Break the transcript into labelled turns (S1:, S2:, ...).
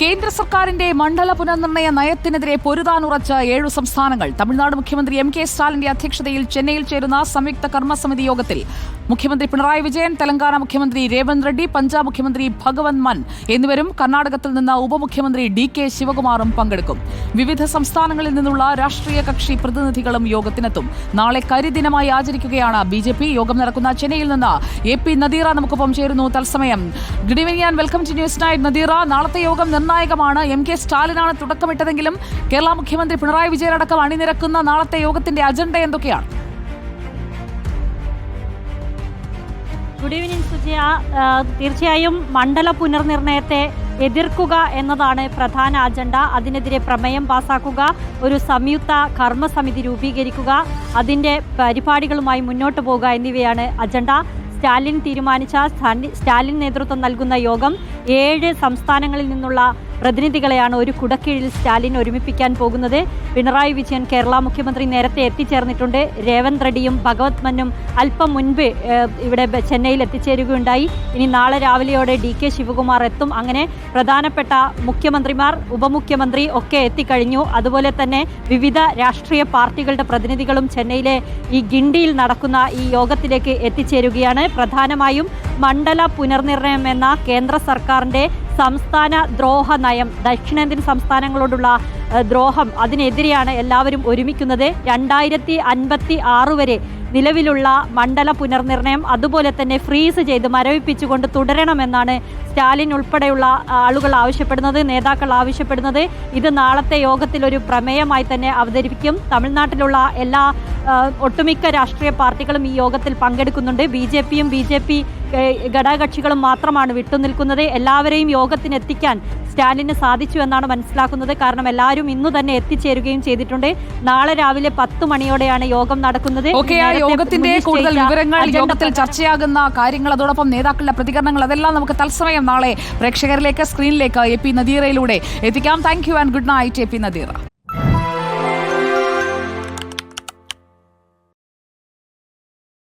S1: കേന്ദ്ര സർക്കാരിന്റെ മണ്ഡല പുനർനിർണയ നയത്തിനെതിരെ പൊരുതാനുറച്ച ഏഴ് സംസ്ഥാനങ്ങൾ. തമിഴ്നാട് മുഖ്യമന്ത്രി എം കെ സ്റ്റാലിന്റെ അധ്യക്ഷതയിൽ ചെന്നൈയിൽ ചേരുന്ന സംയുക്ത കർമ്മസമിതി യോഗത്തിൽ മുഖ്യമന്ത്രി പിണറായി വിജയൻ തെലങ്കാന മുഖ്യമന്ത്രി രേവന്ത് റെഡ്ഡി പഞ്ചാബ് മുഖ്യമന്ത്രി ഭഗവന്ത് മൻ എന്നിവരും കർണാടകത്തിൽ നിന്ന് ഉപമുഖ്യമന്ത്രി ഡി കെ ശിവകുമാറും പങ്കെടുക്കും. വിവിധ സംസ്ഥാനങ്ങളിൽ നിന്നുള്ള രാഷ്ട്രീയ കക്ഷി പ്രതിനിധികളും യോഗത്തിനെത്തും. നാളെ കരിദിനമായി ആചരിക്കുകയാണ് ബി ജെ പി. യോഗം നടക്കുന്ന ചെന്നൈയിൽ നിന്ന് എ പി നദീറ നമുക്കൊപ്പം ചേരുന്നു തത്സമയം. Good and welcome to news night Nadeera നാളത്തെ യോഗം നിർണായകമാണ്. എം കെ സ്റ്റാലിനാണ് തുടക്കമിട്ടതെങ്കിലും കേരള മുഖ്യമന്ത്രി പിണറായി വിജയൻ അടക്കം അണിനിരക്കുന്ന നാളത്തെ യോഗത്തിന്റെ അജണ്ട എന്തൊക്കെയാണ്?
S2: Good evening Sujaya. തീർച്ചയായും മണ്ഡല പുനർനിർണയത്തെ എതിർക്കുക എന്നതാണ് പ്രധാന അജണ്ട. അതിനെതിരെ പ്രമേയം പാസാക്കുക ഒരു സംയുക്ത കർമ്മസമിതി രൂപീകരിക്കുക അതിന്റെ പരിപാടികളുമായി മുന്നോട്ട് പോകുക എന്നിവയാണ് അജണ്ട. സ്റ്റാലിൻ തീരുമാനിച്ച സ്റ്റാലിൻ നേതൃത്വം നൽകുന്ന യോഗം ഏഴ് സംസ്ഥാനങ്ങളിൽ നിന്നുള്ള പ്രതിനിധികളെയാണ് ഒരു കുടക്കീഴിൽ സ്റ്റാലിൻ ഒരുമിപ്പിക്കാൻ പോകുന്നത്. പിണറായി വിജയൻ കേരള മുഖ്യമന്ത്രി നേരത്തെ എത്തിച്ചേർന്നിട്ടുണ്ട്. രേവന്ത് റെഡ്ഡിയും ഭഗവത് മന്നും അല്പം മുൻപ് ഇവിടെ ചെന്നൈയിൽ എത്തിച്ചേരുകയുണ്ടായി. ഇനി നാളെ രാവിലെയോടെ ഡി കെ ശിവകുമാർ എത്തും. അങ്ങനെ പ്രധാനപ്പെട്ട മുഖ്യമന്ത്രിമാർ ഉപമുഖ്യമന്ത്രി ഒക്കെ എത്തിക്കഴിഞ്ഞു. അതുപോലെ തന്നെ വിവിധ രാഷ്ട്രീയ പാർട്ടികളുടെ പ്രതിനിധികളും ചെന്നൈയിലെ ഈ ഗിണ്ടിയിൽ നടക്കുന്ന ഈ യോഗത്തിലേക്ക് എത്തിച്ചേരുകയാണ്. പ്രധാനമായും മണ്ഡല പുനർനിർണയം എന്ന കേന്ദ്ര സർക്കാരിന്റെ സംസ്ഥാന ദ്രോഹ നയം ദക്ഷിണേന്ത്യൻ സംസ്ഥാനങ്ങളോടുള്ള ദ്രോഹം അതിനെതിരെയാണ് എല്ലാവരും ഒരുമിക്കുന്നത്. രണ്ടായിരത്തി അൻപത്തി ആറ് വരെ നിലവിലുള്ള മണ്ഡല പുനർനിർണയം അതുപോലെ തന്നെ ഫ്രീസ് ചെയ്ത് മരവിപ്പിച്ചുകൊണ്ട് തുടരണമെന്നാണ് സ്റ്റാലിൻ ഉൾപ്പെടെയുള്ള ആളുകൾ ആവശ്യപ്പെടുന്നത് നേതാക്കൾ ആവശ്യപ്പെടുന്നത്. ഇത് നാളത്തെ യോഗത്തിൽ ഒരു പ്രമേയമായി തന്നെ അവതരിപ്പിക്കും. തമിഴ്നാട്ടിലുള്ള എല്ലാ ഒട്ടുമിക്ക രാഷ്ട്രീയ പാർട്ടികളും ഈ യോഗത്തിൽ പങ്കെടുക്കുന്നുണ്ട്. ബി ജെ പിയും ബി ജെ പി ഘടകകക്ഷികളും മാത്രമാണ് വിട്ടുനിൽക്കുന്നത്. എല്ലാവരെയും യോഗത്തിന് എത്തിക്കാൻ സ്റ്റാലിന് സാധിച്ചു എന്നാണ് മനസ്സിലാക്കുന്നത്. കാരണം എല്ലാവരും ഇന്ന് തന്നെ എത്തിച്ചേരുകയും ചെയ്തിട്ടുണ്ട്. നാളെ രാവിലെ പത്ത് മണിയോടെയാണ് യോഗം നടക്കുന്നത്.
S1: യോഗത്തിന്റെ കൂടുതൽ വിവരങ്ങൾ യോഗത്തിൽ ചർച്ചയാകുന്ന കാര്യങ്ങൾ അതോടൊപ്പം നേതാക്കളുടെ പ്രതികരണങ്ങൾ അതെല്ലാം നമുക്ക് തത്സമയം നാളെ പ്രേക്ഷകരിലേക്ക് സ്ക്രീനിലേക്ക് എ പി നദീറയിലൂടെ എത്തിക്കാം. Thank you and good night A P Nadeera.